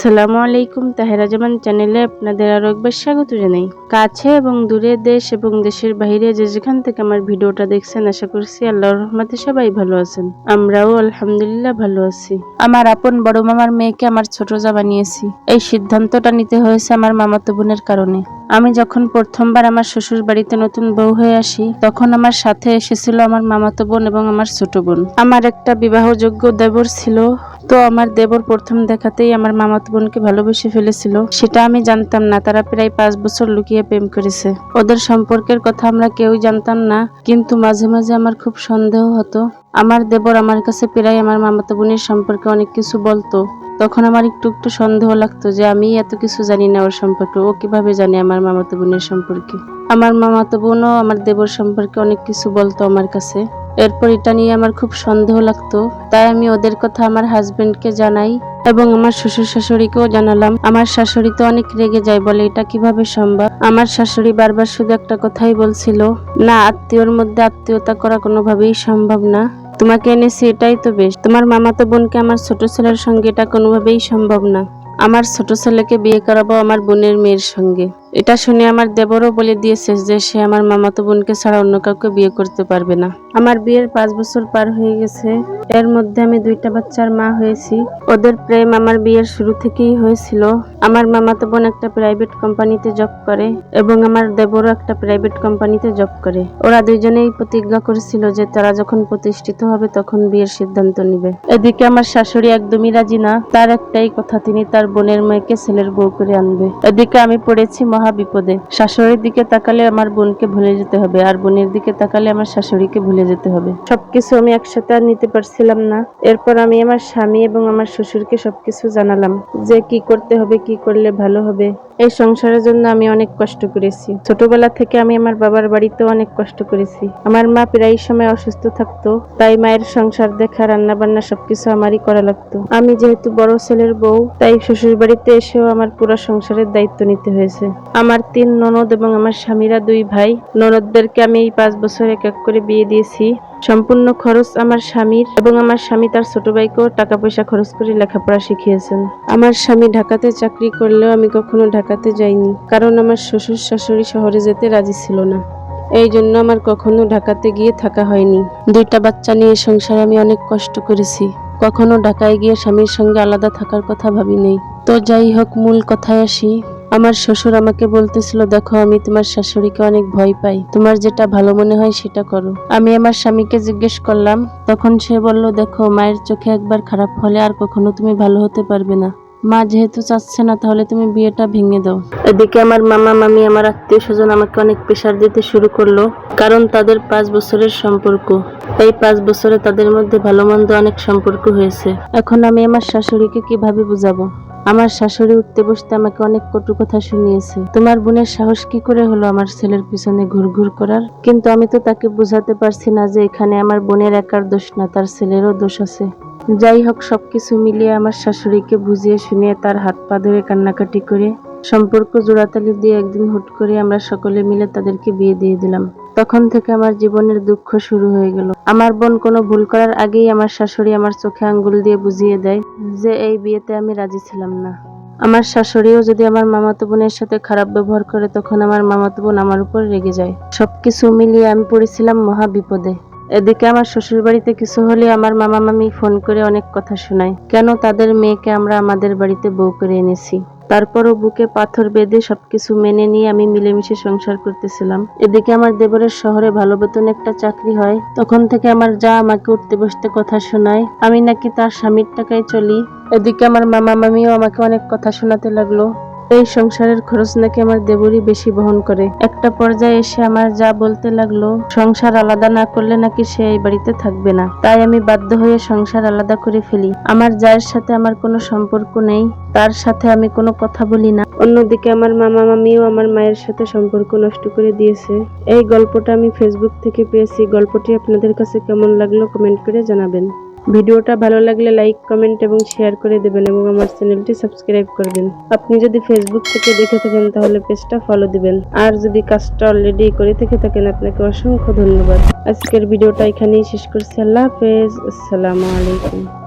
আসসালামু আলাইকুম তাহেরা জামান চ্যানেলে আপনাদের আরও একবার স্বাগত জানাই। কাছে এবং দূরে দেশ এবং দেশের বাইরে যে যেখান থেকে আমার ভিডিওটা দেখছেন, আশা করছি আল্লাহর রহমতে সবাই ভালো আছেন। আমরাও আলহামদুলিল্লাহ ভালো আছি। আমার আপন বড় মামার মেয়েকে আমার ছোট জামা বানিয়েছি এই সিদ্ধান্তটা নিতে হয়েছে আমার মামাতো বোনের কারণে। আমি যখন প্রথমবার আমার শ্বশুর বাড়িতে নতুন বউ হয়ে আসি, তখন আমার সাথে এসেছিল আমার মামাতো বোন এবং আমার ছোট বোন। আমার একটা বিবাহযোগ্য দেবর ছিল, তো আমার দেবর প্রথম দেখাতেই আমার মামাতো বোনকে ভালোবেসে ফেলেছিল। সেটা আমি জানতাম না, তারা প্রায় পাঁচ বছর লুকিয়ে প্রেম করেছে। ওদের সম্পর্কের কথা আমরা কেউই জানতাম না, কিন্তু মাঝে মাঝে আমার খুব সন্দেহ হতো। আমার দেবর আমার কাছে প্রায় আমার মামাতো বোনের সম্পর্কে অনেক কিছু বলতো। তখন আমার একটু একটু সন্দেহ লাগতো যে আমি এত কিছু জানি না ওর সম্পর্কে। ও কীভাবে জানে আমার মামাতো বোনের সম্পর্কে? আমার মামাতো বোনও আমার দেবর সম্পর্কে অনেক কিছু বলতো আমার কাছে। এরপর এটা নিয়ে আমার খুব সন্দেহ লাগতো। তাই আমি ওদের কথা আমার হাজবেন্ডকে জানাই এবং আমার শ্বশুর শাশুড়িকেও জানালাম। আমার শাশুড়ি তো অনেক রেগে যায়, বলে এটা কীভাবে সম্ভব? আমার শাশুড়ি বারবার শুধু একটা কথাই বলছিল, না, আত্মীয়র মধ্যে আত্মীয়তা করা কোনোভাবেই সম্ভব না। তোমাকে এনেছি এটাই তো বেশ। তোমার মামাতো বোনকে আমার ছোট ছেলের সঙ্গে এটা কোনোভাবেই সম্ভব না। আমার ছোট ছেলেকে বিয়ে করাবো আমার বোনের মেয়ের সঙ্গে। এটা শুনে আমার দেবরও বলে দিয়েছে যে সে আমার মামাতো বোনকে ছাড়া অন্য কাউকে বিয়ে করতে পারবে না। আমার বিয়ের পাঁচ বছর পার হয়ে গেছে। এর মধ্যে আমি দুইটা বাচ্চার মা হয়েছি। ওদের প্রেম আমার বিয়ের শুরু থেকেই হয়েছিল। আমার মামাতো বোন একটা প্রাইভেট কোম্পানিতে জব করে এবং আমার দেবরও একটা প্রাইভেট কোম্পানিতে জব করে। ওরা দুইজনেই প্রতিজ্ঞা করেছিল যে তারা যখন প্রতিষ্ঠিত হবে তখন বিয়ের সিদ্ধান্ত নিবে। এদিকে আমার শাশুড়ি একদমই রাজি না। তার একটাই কথা, তিনি তার বোনের মেয়েকে ছেলের বউ করে আনবে। এদিকে আমি পড়েছি মহা বিপদে। শাশুড়ির দিকে তাকালে আমার বোনকে ভুলে যেতে হবে, আর বোনের দিকে তাকালে আমার শাশুড়িকে ভুলে যেতে হবে। সবকিছু আমি একসাথে আর নিতে পারছিলাম না। এরপর আমি আমার স্বামী এবং আমার শ্বশুরকে সবকিছু জানালাম, যে কি করতে হবে, কি করলে ভালো হবে। এই সংসারের জন্য আমি অনেক কষ্ট করেছি। ছোটবেলা থেকে আমি আমার বাবার বাড়িতেও অনেক কষ্ট করেছি। আমার মা প্রায় সময় অসুস্থ থাকতো, তাই মায়ের সংসার দেখা রান্না বান্না সবকিছু আমারই করা লাগতো। আমি যেহেতু বড় ছেলের বউ, তাই শ্বশুর বাড়িতে এসেও আমার পুরো সংসারের দায়িত্ব নিতে হয়েছে। আমার তিন ননদ এবং আমার স্বামীরা দুই ভাই। ননদদেরকে আমি এই পাঁচ বছর এক এক করে বিয়ে দিয়েছি। সম্পূর্ণ খরচ আমার স্বামীর এবং আমার স্বামী তার ছোট ভাইকেও টাকা পয়সা খরচ করে লেখাপড়া শিখিয়েছেন। আমার স্বামী ঢাকাতে চাকরি করলেও আমি কখনো ঢাকাতে যাইনি, কারণ আমার শ্বশুর শাশুড়ি শহরে যেতে রাজি ছিল না। এই জন্য আমার কখনো ঢাকাতে গিয়ে থাকা হয়নি। দুইটা বাচ্চা নিয়ে সংসারে আমি অনেক কষ্ট করেছি। কখনো ঢাকায় গিয়ে স্বামীর সঙ্গে আলাদা থাকার কথা ভাবি নেই তো যাই হোক, মূল কথায় আসি। আমার শ্বশুর আমাকে বলতেছিল, দেখো, আমি তোমার শাশুড়িকে অনেক ভয় পাই। তোমার যেটা ভালো মনে হয় সেটা করো। আমি আমার স্বামীকে জিজ্ঞেস করলাম, তখন সে বলল, দেখো, মায়ের চোখে একবার খারাপ হলে আর কখনো তুমি ভালো হতে পারবে না। মা যেহেতু চাচ্ছে না, তাহলে তুমি বিয়েটা ভেঙে দাও। এদিকে আমার মামা, মামি, আমার আত্মীয় স্বজন আমাকে অনেক প্রেশার দিতে শুরু করল, কারণ তাদের পাঁচ বছরের সম্পর্ক। এই পাঁচ বছরে তাদের মধ্যে ভালো মন্দ অনেক সম্পর্ক হয়েছে। এখন আমি আমার শাশুড়িকে কীভাবে বুঝাবো? আমার শাশুড়ি উঠতে বসতে আমাকে অনেক কটু কথা শুনিয়েছে। তোমার বোনের সাহস কি করে হলো আমার ছেলের পিছনে ঘুরঘুর করার? কিন্তু আমি তো তাকে বোঝাতে পারছি না যে এখানে আমার বোনের একার দোষ না, তার ছেলেরও দোষ আছে। যাই হোক, সবকিছু মিলিয়ে আমার শাশুড়িকে বুঝিয়ে শুনিয়ে তার হাত পা ধরে কান্নাকাটি করে সম্পর্ক জোড়াতালি দিয়ে একদিন হুট করে আমরা সকলে মিলে তাদেরকে বিয়ে দিয়ে দিলাম। তখন থেকে আমার জীবনের দুঃখ শুরু হয়ে গেল। আমার বোন কোনো ভুল করার আগেই আমার শাশুড়ি আমার চোখে আঙ্গুল দিয়ে বুঝিয়ে দেয় যে এই বিয়েতে আমি রাজি ছিলাম না। আমার শাশুড়িও যদি আমার মামাতো বোনের সাথে খারাপ ব্যবহার করে, তখন আমার মামাতো বোন আমার উপর রেগে যায়। সবকিছু মিলিয়ে আমি পড়েছিলাম মহা বিপদে। এদিকে আমার শ্বশুর বাড়িতে কিছু হলে আমার মামা মামি ফোন করে অনেক কথা শোনায়। কেন তাদের মেয়েকে আমরা আমাদের বাড়িতে বউ করে এনেছি? তারপরও বুকে পাথর বেঁধে সবকিছু মেনে নিয়ে আমি মিলেমিশে সংসার করতেছিলাম। এদিকে আমার দেবরের শহরে ভালো বেতন একটা চাকরি হয়, তখন থেকে আমার যা আমাকে উঠতে বসতে কথা শোনায়, আমি নাকি তার স্বামীর টাকায় চলি। এদিকে আমার মামা মামিও আমাকে অনেক কথা শোনাতে লাগল। এই সংসারের খরচ নাকি আমার দেবরই বেশি বহন করে। একটা পর্যায়ে এসে আমার যা বলতে লাগল, সংসার আলাদা না করলে নাকি সে এই বাড়িতে থাকবে না। তাই আমি বাধ্য হয়ে সংসার আলাদা করে ফেলি। আমার জায়ের সাথে আমার কোনো সম্পর্ক নেই, তার সাথে আমি কোনো কথা বলি না। অন্যদিকে আমার মামা মামিও আমার মায়ের সাথে সম্পর্ক নষ্ট করে দিয়েছে। এই গল্পটা আমি ফেসবুক থেকে পেয়েছি। গল্পটি আপনাদের কাছে কেমন লাগল কমেন্ট করে জানাবেন। ভিডিওটা ভালো লাগলে লাইক কমেন্ট এবং শেয়ার করে দেবেন এবং আমার চ্যানেলটি সাবস্ক্রাইব করবেন। আপনি যদি ফেসবুক থেকে দেখে থাকেন, তাহলে পেজটা ফলো দিবেন। আর যদি কাজটা অলরেডি করে থেকে থাকেন, আপনাকে অসংখ্য ধন্যবাদ। আজকের ভিডিওটা এখানেই শেষ করছি। আল্লাহ হাফেজ। আসসালামু আলাইকুম।